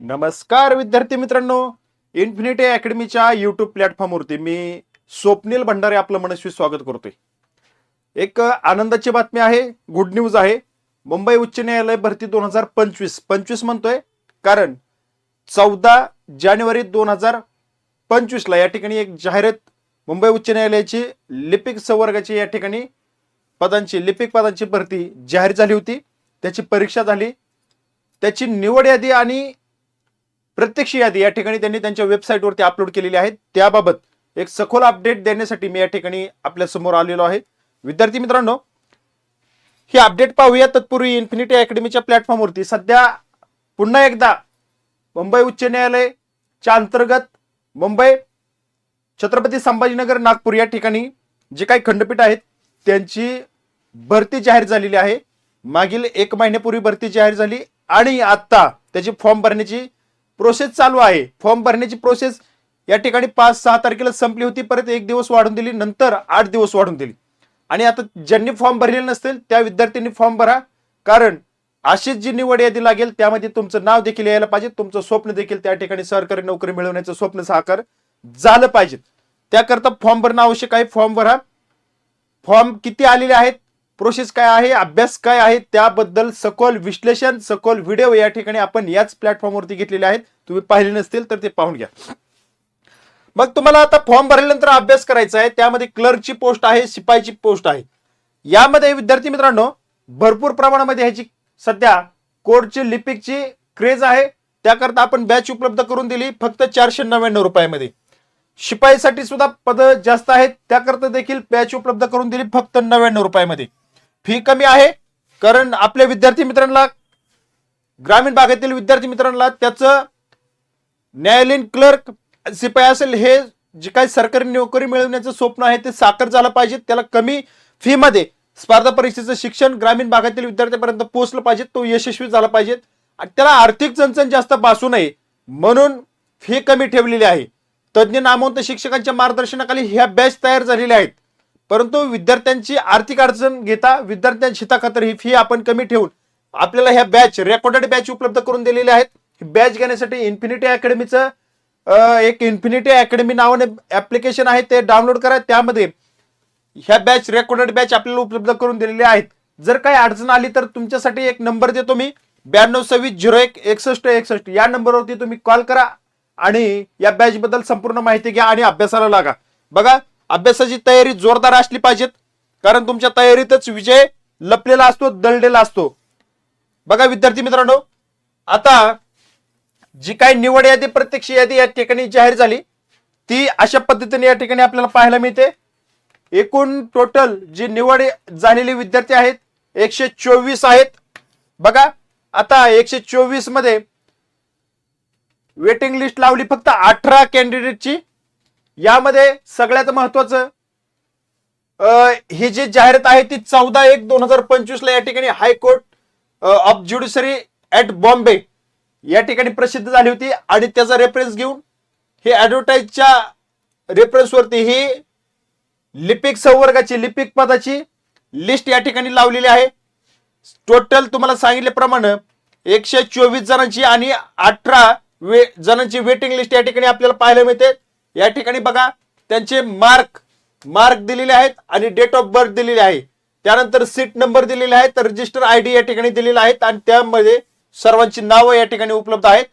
नमस्कार विद्यार्थी मित्रांनो. इन्फिनिटी अकॅडमीच्या युट्यूब प्लॅटफॉर्मवरती मी स्वप्नील भंडारे आपलं मनस्वी स्वागत करतोय. एक आनंदाची बातमी आहे गुड न्यूज आहे. मुंबई उच्च न्यायालय भरती दोन हजार पंचवीस. पंचवीस म्हणतोय कारण चौदा जानेवारी दोन हजार पंचवीसला या ठिकाणी एक जाहिरात मुंबई उच्च न्यायालयाची लिपिक संवर्गाची या ठिकाणी पदांची लिपिक पदांची भरती जाहीर झाली होती. त्याची परीक्षा झाली. त्याची निवड यादी आणि प्रत्यक्ष यादी या ठिकाणी त्यांनी त्यांच्या वेबसाईटवरती अपलोड केलेली आहे. त्याबाबत एक सखोल अपडेट देण्यासाठी मी या ठिकाणी आपल्यासमोर आलेलो आहे. विद्यार्थी मित्रांनो ही अपडेट पाहूया. तत्पूर्वी इन्फिनिटी अकॅडमीच्या प्लॅटफॉर्मवरती सध्या पुन्हा एकदा मुंबई उच्च न्यायालयच्या अंतर्गत मुंबई छत्रपती संभाजीनगर नागपूर या ठिकाणी जे काही खंडपीठ आहेत त्यांची भरती जाहीर झालेली आहे. मागील एक महिन्यापूर्वी भरती जाहीर झाली आणि आत्ता त्याची फॉर्म भरण्याची प्रोसेस चालू आहे. फॉर्म भरण्याची प्रोसेस या ठिकाणी पाच सहा तारखेला संपली होती. परत एक दिवस वाढून दिली. नंतर आठ दिवस वाढून दिली. आणि आता ज्यांनी फॉर्म भरलेले नसतील त्या विद्यार्थ्यांनी फॉर्म भरा. कारण अशीच जी निवड यादी लागेल त्यामध्ये तुमचं नाव देखील यायला पाहिजे. तुमचं स्वप्न देखील त्या ठिकाणी सरकारी नोकरी मिळवण्याचं स्वप्न साकार झालं पाहिजे. त्याकरता फॉर्म भरणं आवश्यक आहे. फॉर्म भरा. फॉर्म किती आलेले आहेत? प्रोसेस काय आहे अभ्यास काय आहे त्याबद्दल सखोल विश्लेषण सखोल व्हिडिओ या ठिकाणी आपण याच प्लॅटफॉर्मवरती घेतलेले आहेत. तुम्ही पाहिले नसतील तर ते पाहून घ्या. मग तुम्हाला आता फॉर्म भरल्यानंतर अभ्यास करायचा आहे. त्यामध्ये क्लर्कची पोस्ट आहे शिपाईची पोस्ट आहे. यामध्ये विद्यार्थी मित्रांनो भरपूर प्रमाणामध्ये ह्याची सध्या कोडची लिपिकची क्रेज आहे. त्याकरता आपण बॅच उपलब्ध करून दिली फक्त चारशे नव्याण्णव रुपयामध्ये. शिपाईसाठी सुद्धा पद जास्त आहेत. त्याकरता देखील बॅच उपलब्ध करून दिली फक्त नव्याण्णव रुपयामध्ये. फी कमी आहे कारण आपल्या विद्यार्थी मित्रांना ग्रामीण भागातील विद्यार्थी मित्रांना त्याचं न्यायालयीन क्लर्क शिपाई असेल हे जे काही सरकारी नोकरी मिळवण्याचं स्वप्न आहे ते साकार झालं पाहिजे. त्याला कमी फीमध्ये स्पर्धा परीक्षेचं शिक्षण ग्रामीण भागातील विद्यार्थ्यांपर्यंत पोहोचलं पाहिजे तो यशस्वी झाला पाहिजे. आणि त्याला आर्थिक चणचण जास्त बासू नये म्हणून फी कमी ठेवलेली आहे. तज्ज्ञ नामवंत शिक्षकांच्या मार्गदर्शनाखाली ह्या बॅच तयार झालेल्या आहेत. परंतु विद्यार्थ्यांची आर्थिक अडचण घेता विद्यार्थ्यांच्या हिताखातर ही फी आपण कमी ठेवून आपल्याला ह्या बॅच रेकॉर्डेड बॅच उपलब्ध करून दिलेल्या आहेत. बॅच घेण्यासाठी इन्फिनिटी अकॅडमीचं एक इन्फिनिटी अकॅडमी नावाने ऍप्लिकेशन आहे ते डाउनलोड करा. त्यामध्ये ह्या बॅच रेकॉर्डेड बॅच आपल्याला उपलब्ध करून दिलेले आहेत. जर काही अडचण आली तर तुमच्यासाठी एक नंबर देतो मी. ब्याण्णव सव्वीस झिरो एक एकसष्ट एकसष्ट. या नंबरवरती तुम्ही कॉल करा आणि या बॅच बद्दल संपूर्ण माहिती घ्या आणि अभ्यासाला लागा. बघा अभ्यासाची तयारी जोरदार असली पाहिजेत. कारण तुमच्या तयारीतच विजय लपलेला असतो दळलेला असतो. बघा विद्यार्थी मित्रांनो आता जी काही निवड यादी प्रत्यक्ष यादी या ठिकाणी जाहीर झाली ती अशा पद्धतीने या ठिकाणी आपल्याला पाहायला मिळते. एकूण टोटल जी निवड झालेली विद्यार्थी आहेत एकशे चोवीस आहेत. बघा आता एकशे चोवीसमध्ये वेटिंग लिस्ट लावली फक्त अठरा कॅन्डिडेटची यामध्ये सगळ्यात महत्वाचं ही जी जाहिरात आहे ती चौदा एक दोन हजार पंचवीस ला या ठिकाणी high court of judiciary at Bombay या ठिकाणी प्रसिद्ध झाली होती. आणि त्याचा रेफरन्स घेऊन हे ऍडव्हर्टाईजच्या रेफरन्सवरती ही लिपिक संवर्गाची लिपिक पदाची लिस्ट या ठिकाणी लावलेली आहे. टोटल तुम्हाला सांगितल्याप्रमाणे एकशे चोवीस जणांची आणि अठरा वे जणांची वेटिंग लिस्ट या ठिकाणी आपल्याला पाहायला मिळते. या ठिकाणी बघा त्यांचे मार्क मार्क दिलेले आहेत आणि डेट ऑफ बर्थ दिलेली आहे. त्यानंतर सीट नंबर दिलेले आहेत रजिस्टर आय डी या ठिकाणी दिलेला आहेत आणि त्यामध्ये सर्वांची नावं या ठिकाणी उपलब्ध आहेत.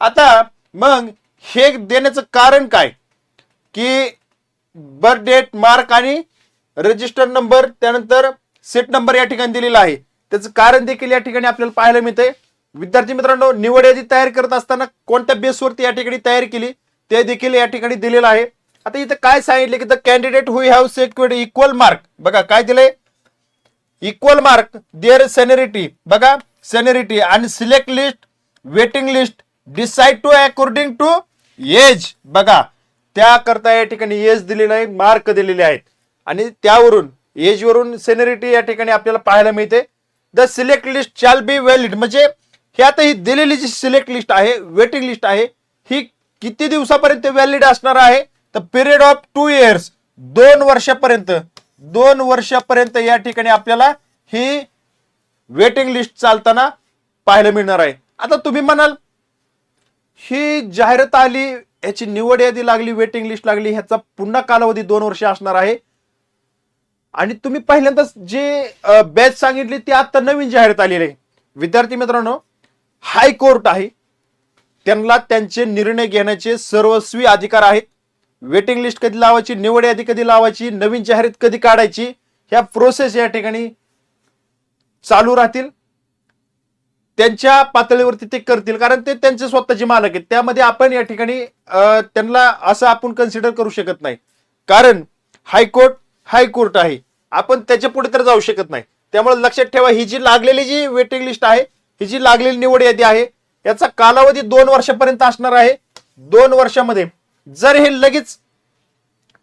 आता मग हे देण्याचं कारण काय? की बर्थ डेट मार्क आणि रजिस्टर नंबर त्यानंतर सीट नंबर या ठिकाणी दिलेला आहे. त्याचं कारण देखील या ठिकाणी आपल्याला पाहायला मिळतंय. विद्यार्थी मित्रांनो निवड यादी तयार करत असताना कोणत्या बेसवरती या ठिकाणी तयार केली? ते देखील या ठिकाणी दिलेलं आहे. आता इथं काय सांगितलं की the candidate who have secured equal mark बघा काय दिले इक्वल मार्क देअर सेनेरिटी बघा सेनेरिटी आणि select list waiting list decide to according to age बघा. त्याकरता या ठिकाणी एज दिलेलं आहे मार्क दिलेले आहेत. आणि त्यावरून एजवरून सेनेरिटी या ठिकाणी आपल्याला पाहायला मिळते. The select list shall be valid म्हणजे हे आता ही दिलेली जी सिलेक्ट लिस्ट आहे वेटिंग लिस्ट आहे ही किती दिवसापर्यंत व्हॅलिड असणार आहे? तर पिरियड ऑफ टू इयर्स दोन वर्षापर्यंत. दोन वर्षापर्यंत या ठिकाणी आपल्याला ही वेटिंग लिस्ट चालताना पाहायला मिळणार आहे. आता तुम्ही म्हणाल ही जाहिरात आली याची निवड यादी लागली वेटिंग लिस्ट लागली ह्याचा पुन्हा कालावधी दोन वर्ष असणार आहे. आणि तुम्ही पहिल्यांदाच जे बॅच सांगितली ती आता नवीन जाहिरात आलेली आहे. विद्यार्थी मित्रांनो हायकोर्ट आहे. त्यांना त्यांचे निर्णय घेण्याचे सर्वस्वी अधिकार आहेत. वेटिंग लिस्ट कधी लावायची निवड यादी कधी लावायची नवीन जाहिरात कधी काढायची ह्या प्रोसेस या ठिकाणी चालू राहतील. त्यांच्या पातळीवरती ते करतील कारण ते त्यांचे स्वतःचे मालक आहेत. त्यामध्ये आपण या ठिकाणी त्यांना असं आपण कन्सिडर करू शकत नाही. कारण हायकोर्ट हायकोर्ट आहे. आपण त्याच्या पुढे तर जाऊ शकत नाही. त्यामुळे लक्षात ठेवा ही जी लागलेली जी वेटिंग लिस्ट आहे ही जी लागलेली निवड यादी आहे याचा कालावधी दोन वर्षापर्यंत असणार आहे. दोन वर्षामध्ये जर हे लगेच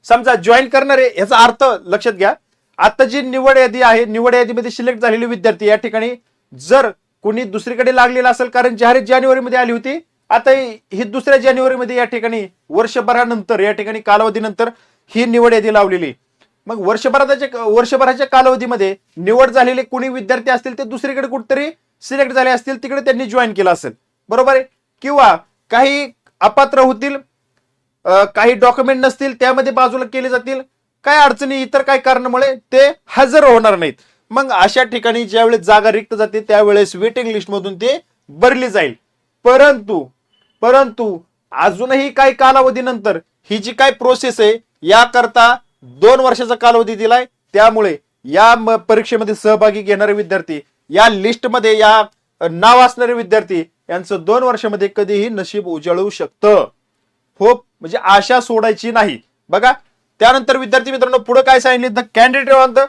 समजा जॉईन करणारे याचा अर्थ लक्षात घ्या. आता जी निवड यादी आहे निवड यादीमध्ये सिलेक्ट झालेले विद्यार्थी या ठिकाणी जर कोणी दुसरीकडे लागलेला असेल कारण जाहीर जानेवारीमध्ये आली होती आता ही दुसऱ्या जानेवारीमध्ये या ठिकाणी वर्षभरानंतर या ठिकाणी कालावधीनंतर ही निवड यादी लावलेली. मग वर्षभराच्या वर्षभराच्या कालावधीमध्ये निवड झालेले कोणी विद्यार्थी असतील ते दुसरीकडे कुठेतरी सिलेक्ट झाले असतील तिकडे त्यांनी जॉईन केलं असेल. बरोबर आहे? किंवा काही अपात्र होतील काही डॉक्युमेंट नसतील त्यामध्ये बाजूला केले जातील काय अडचणी इतर काही कारणामुळे ते हजर होणार नाहीत. मग अशा ठिकाणी ज्यावेळेस जागा रिक्त जाते त्यावेळेस वेटिंग लिस्ट मधून ते भरली जाईल. परंतु परंतु अजूनही काही कालावधीनंतर ही जी काही प्रोसेस आहे याकरता दोन वर्षाचा कालावधी दिलाय. त्यामुळे या म- परीक्षेमध्ये सहभागी घेणारे विद्यार्थी या लिस्टमध्ये या नाव असणारे विद्यार्थी यांचं दोन वर्षामध्ये कधीही नशीब उजळू शकतं. होप म्हणजे आशा सोडायची नाही. बघा त्यानंतर विद्यार्थी मित्रांनो पुढे काय सांगितले? The candidate on the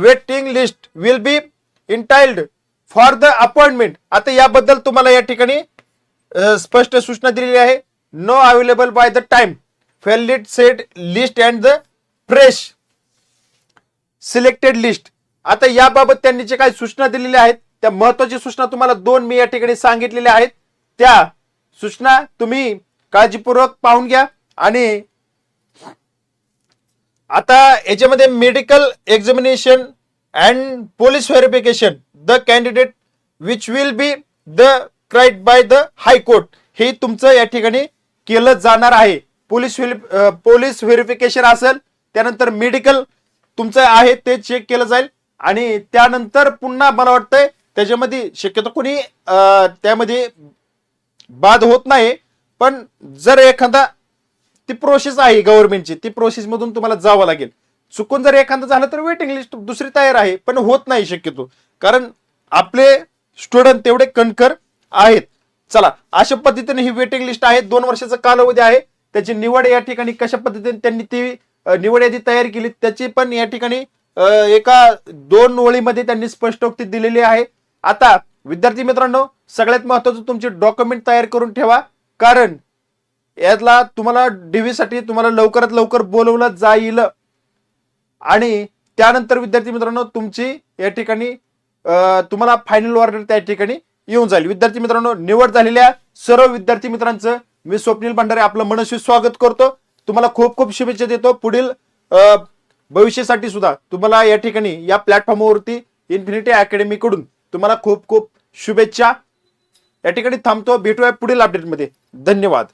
waiting list will be entitled for the appointment आता याबद्दल तुम्हाला या ठिकाणी स्पष्ट सूचना दिलेली आहे. No available by the time फेलिट set list and the fresh selected list आता याबाबत त्यांनी जे काही सूचना दिलेल्या आहेत त्या महत्वाची सूचना तुम्हाला दोन मी या ठिकाणी सांगितलेल्या आहेत. त्या सूचना तुम्ही काळजीपूर्वक पाहून घ्या आणि आता याच्यामध्ये medical examination and police verification the candidate which will be the cried by the high court हे तुमचं या ठिकाणी केलं जाणार आहे. पोलीस पोलीस व्हेरिफिकेशन असेल त्यानंतर मेडिकल तुमचं आहे ते चेक केलं जाईल. आणि त्यानंतर पुन्हा मला वाटतंय त्याच्यामध्ये शक्यतो कोणी त्यामध्ये बाद होत नाही. पण जर एखादा ती प्रोसेस आहे गव्हर्नमेंटची ती प्रोसेस मधून तुम्हाला जावं लागेल. चुकून जर एखादं झालं तर वेटिंग लिस्ट दुसरी तयार आहे पण होत नाही शक्यतो. कारण आपले स्टुडंट तेवढे कणकर आहेत. चला अशा पद्धतीने ही वेटिंग लिस्ट आहे. दोन वर्षाचा कालावधी आहे. त्याची निवड या ठिकाणी कशा पद्धतीने त्यांनी ती निवड यादी तयार केली त्याची पण या ठिकाणी एका दोन ओळीमध्ये त्यांनी स्पष्टोक्ती दिलेली आहे. आता विद्यार्थी मित्रांनो सगळ्यात महत्वाचं तुमचे डॉक्युमेंट तयार करून ठेवा कारण यातला तुम्हाला डीव्हीसाठी तुम्हाला लवकरात लवकर बोलवलं जाईल. आणि त्यानंतर विद्यार्थी मित्रांनो तुमची या ठिकाणी तुम्हाला फायनल ऑर्डर त्या ठिकाणी येऊन जाईल. विद्यार्थी मित्रांनो निवड झालेल्या सर्व विद्यार्थी मित्रांचं मी स्वप्नील भंडारे आपलं मनस्वी स्वागत करतो. तुम्हाला खूप खूप शुभेच्छा देतो. पुढील भविष्यासाठी सुद्धा तुम्हाला या ठिकाणी या प्लॅटफॉर्मवरती इन्फिनिटी अकॅडमीकडून तुम्हाला खूप खूप शुभेच्छा. या ठिकाणी थांबतो. भेटूया पुढील अपडेटमध्ये धन्यवाद.